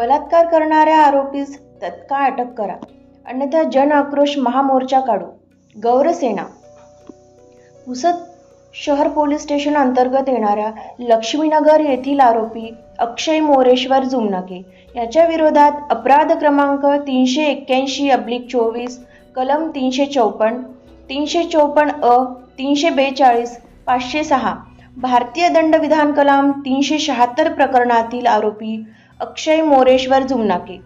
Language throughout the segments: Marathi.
बलात्कार करणाऱ्या आरोपीस तत्काळ अटक करा. अन्यथा जन आक्रोश महामोर्चा काढू. गौरसेना पुसद शहर पोलीस स्टेशन अंतर्गत येणाऱ्या लक्ष्मीनगर येथील आरोपी अक्षय मोरेश्वर जुमनाके याच्या विरोधात अपराध क्रमांक तीनशे एक्क्याऐंशी अब्लिक चोवीस कलम तीनशे चौपन्न तीनशे चौपन्न अ तीनशे बेचाळीस पाचशे सहा भारतीय दंडविधान कलम तीनशे शहात्तर प्रकरणातील आरोपी अक्षय मोरेश्वर जुमनाके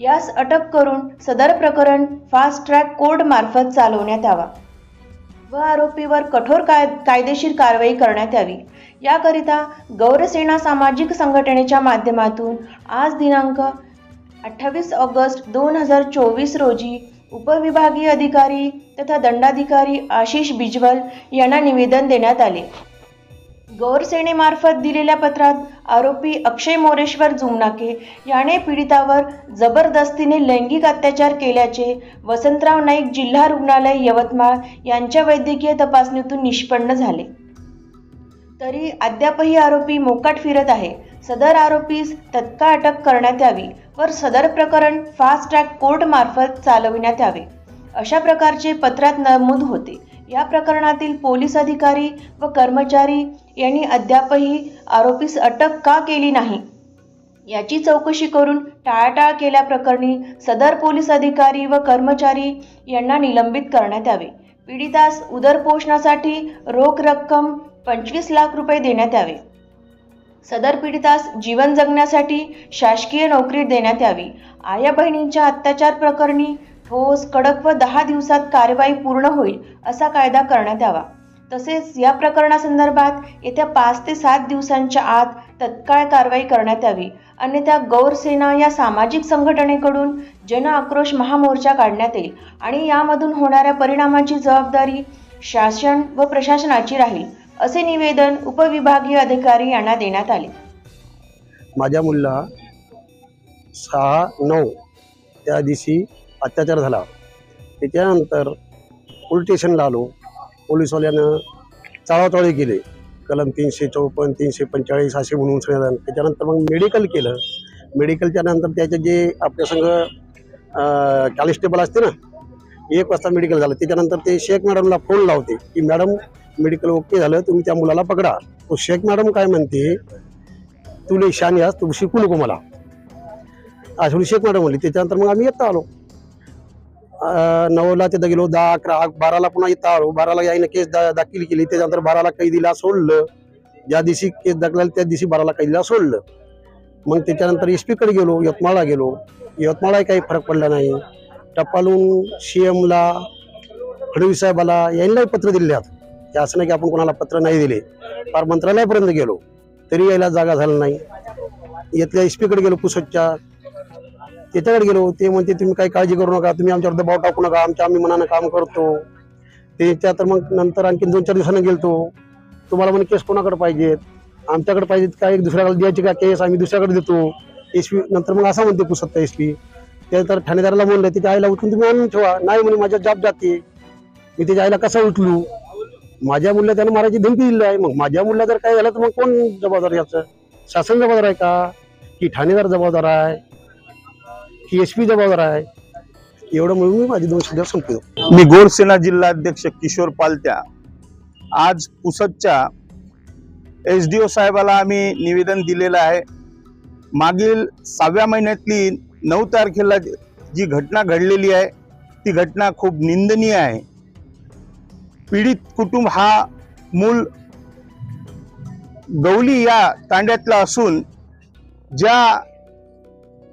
यास अटक करून सदर प्रकरण फास्ट ट्रॅक कोर्टमार्फत चालवण्यात यावा. व आरोपीवर कठोर काय कायदेशीर कारवाई करण्यात यावी. याकरिता गौरसेना सामाजिक संघटनेच्या माध्यमातून आज दिनांक अठ्ठावीस ऑगस्ट दोन हजार चोवीस रोजी उपविभागीय अधिकारी तथा दंडाधिकारी आशिष बिजवल यांना निवेदन देण्यात आले. गौरसेनेमार्फत दिलेल्या पत्रात आरोपी अक्षय मोरेश्वर जुमनाके याने पीडितावर जबरदस्तीने लैंगिक अत्याचार केल्याचे वसंतराव नाईक जिल्हा रुग्णालय यवतमाळ यांच्या वैद्यकीय तपासणीतून निष्पन्न झाले. तरी अद्यापही आरोपी मोकाट फिरत आहे. सदर आरोपीस तत्काळ अटक करण्यात यावी व सदर प्रकरण फास्ट ट्रॅक कोर्टमार्फत चालविण्यात यावे. अशा प्रकारचे पत्रात नमूद होते. या प्रकरणातील पोलीस अधिकारी व कर्मचारी यांनी अद्यापही आरोपीस अटक का केली नाही? याची चौकशी करून टाळाटाळ केल्याप्रकरणी सदर पोलीस अधिकारी व कर्मचारी यांना निलंबित करण्यात यावे. पीडितास उदरपोषणासाठी रोख रक्कम पंचवीस लाख रुपये देण्यात यावे. सदर पीडितास जीवन जगण्यासाठी शासकीय नोकरी देण्यात यावी. आया बहिणींच्या अत्याचार प्रकरणी ठोस कडक व दहा दिवसात कारवाई पूर्ण होईल असा कायदा करण्यात यावा. तसेच या प्रकरणासंदर्भात येत्या पाच ते सात दिवसांच्या आत तत्काळ कारवाई करण्यात यावी. अन्यथा गौरसेना या सामाजिक संघटनेकडून जन आक्रोश महामोर्चा काढण्यात येईल आणि यामधून होणाऱ्या परिणामाची जबाबदारी शासन व प्रशासनाची राहील असे निवेदन उपविभागीय अधिकारी यांना देण्यात आले. माझ्या मुलीला सहा नऊ त्या दिवशी अत्याचार झाला. त्याच्यानंतर पोलीस स्टेशनला आलो. पोलीसवाल्यानं चाळाचाळी केली. कलम तीनशे चौपन्न तीनशे पंचेचाळीस असे म्हणून सगळं त्याच्यानंतर मग मेडिकल केलं. मेडिकलच्या नंतर त्याचे जे आपल्या संघ कॅलिस्टेबल असते ना एक वाजता मेडिकल झालं. त्याच्यानंतर ते शेख मॅडमला फोन लावते की मॅडम मेडिकल ओके झालं तुम्ही त्या मुलाला पकडा. तो शेख मॅडम काय म्हणते तुले शान शानी तू शिकू नको मला. अशी शेख मॅडम म्हणली. त्याच्यानंतर मग आम्ही येता आलो. नऊला तिथं गेलो दहा अकरा बाराला पुन्हा इथं आलो. बाराला यायनं केस दा दाखल केली. त्याच्यानंतर बाराला कैदीला सोडलं. ज्या दिवशी केस दाखल त्या दिवशी बाराला कैदीला सोडलं. मग त्याच्यानंतर एस पीकडे गेलो यवतमाळला गेलो. यवतमाळलाही काही फरक पडला नाही. टपालून सी एमला फडणवीस साहेबाला यांनाही पत्र दिले आहेत. की असं नाही की आपण कोणाला पत्र नाही दिले. फार मंत्रालयापर्यंत गेलो. तरी यायला जागा झाला नाही. इथल्या एस पीकडे गेलो पुसदच्या त्याच्याकडे गेलो ते म्हणते तुम्ही काही काळजी करू नका तुम्ही आमच्यावर दबाव टाकू नका आमच्या आम्ही मनानं काम करतो. त्याच्या तर मग नंतर आणखी दोन चार दिवसानं गेलतो. तुम्हाला म्हणे केस कोणाकडे पाहिजेत? आमच्याकडे पाहिजेत काय एक दुसऱ्याकडे द्यायची का केस? आम्ही दुसऱ्याकडे देतो. एस पी नंतर मग असं म्हणते पुसत्ता एस पी. त्यानंतर ठाणेदाराला म्हणलं त्याच्या आईला उठून तुम्ही आणून ठेवा. नाही म्हणे माझ्या जॉब जाते. मी त्याच्या आईला कसा उठलू? माझ्या मुलीला त्यानं मारायची धमकी दिली आहे. मग माझ्या मुलीला जर काय झालं तर मग कोण जबाबदार याचं? शासन जबाबदार आहे का? की ठाणेदार जबाबदार आहे? एस पी जबाबदार आहे. एवढं म्हणून मी माझे दोन शब्द संपतो मी गोरसेना जिल्हा अध्यक्ष किशोर पालत्या. आज पुसदच्या एस डी ओ साहेबाला आम्ही निवेदन दिलेलं आहे. मागील सहाव्या महिन्यातली नऊ तारखेला जी घटना घडलेली आहे ती घटना खूप निंदनीय आहे. पीडित कुटुंब हा मूल गवली या तांड्यातला असून ज्या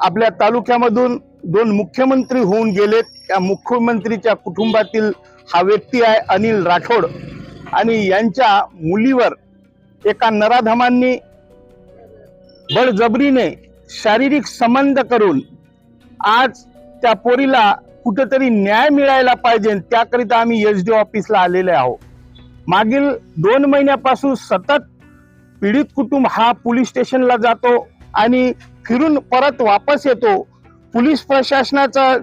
आपल्या तालुक्यामधून दोन मुख्यमंत्री होऊन गेलेत. त्या मुख्यमंत्रीच्या कुटुंबातील हा व्यक्ती आहे अनिल राठोड. आणि यांच्या मुलीवर एका नराधमांनी बळजबरीने शारीरिक संबंध करून आज त्या पोरीला कुठेतरी न्याय मिळायला पाहिजे. त्याकरिता आम्ही एस डी ऑफिसला आलेले आहोत. मागील दोन महिन्यापासून सतत पीडित कुटुंब हा पोलीस स्टेशनला जातो आणि फिरून परत वापस येतो. पोलीस प्रशासनाचा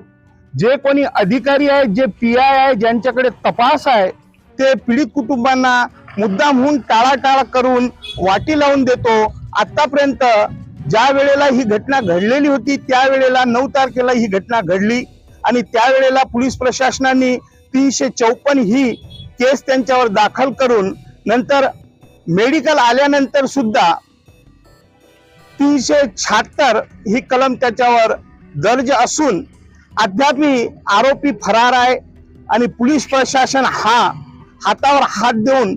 जे कोणी अधिकारी आहे जे पी आय आहे ज्यांच्याकडे तपास आहे ते पीडित कुटुंबांना मुद्दाम होऊन टाळाटाळ करून वाटी लावून देतो. आतापर्यंत ज्या वेळेला ही घटना घडलेली होती त्यावेळेला नऊ तारखेला ही घटना घडली आणि त्यावेळेला पोलीस प्रशासनाने तीनशे चौपन्न ही केस त्यांच्यावर दाखल करून नंतर मेडिकल आल्यानंतर सुद्धा तीनशे शहात्तर ही कलम त्याच्यावर दर्ज असून अद्यापही आरोपी फरार आहे आणि पोलीस प्रशासन हा हातावर हात देऊन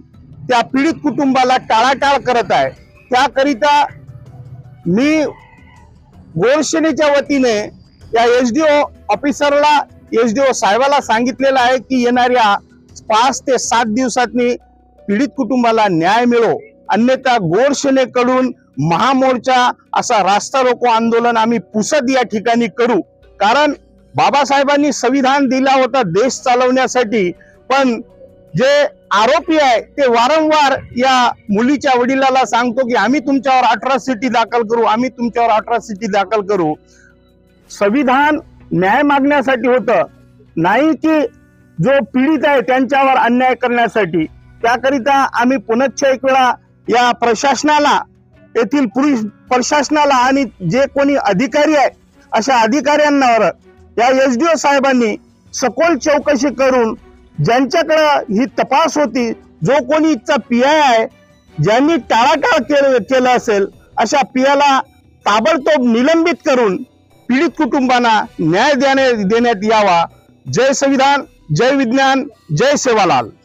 त्या पीडित कुटुंबाला टाळाटाळ करत आहे. त्याकरिता मी गोरसेनेच्या वतीने या एस डी ओ ऑफिसरला एस डी ओ साहेबाला सांगितलेलं आहे की येणाऱ्या पाच ते सात दिवसातनी पीडित कुटुंबाला न्याय मिळो. अन्यथा गोरसेनेकडून महामोर्चा असा रास्ता रोको आंदोलन आम्ही पुसद या ठिकाणी करू. कारण बाबासाहेबांनी संविधान दिला होता देश चालवण्यासाठी. पण जे आरोपी आहे ते वारंवार या मुलीच्या वडिलाला सांगतो की आम्ही तुमच्यावर अट्रॉसिटी दाखल करू आम्ही तुमच्यावर अट्रॉसिटी दाखल करू. संविधान न्याय मागण्यासाठी होतं. नाही की जो पीडित आहे त्यांच्यावर अन्याय करण्यासाठी. त्याकरिता आम्ही पुनश्च एक वेळा या प्रशासनाला येथील पुलिस प्रशासनाला आणि जे कोणी अधिकारी आहे अशा अधिकाऱ्यांवर या एस डी ओ साहेबांनी सखोल चौकशी करून ज्यांच्याकडं ही तपास होती जो कोणी इथचा पी आय आहे ज्यांनी टाळाटाळ केलं केलं असेल अशा पियाला ताबडतोब निलंबित करून पीडित कुटुंबांना न्याय देण्या देण्यात यावा. जय संविधान जय विज्ञान जय सेवालाल.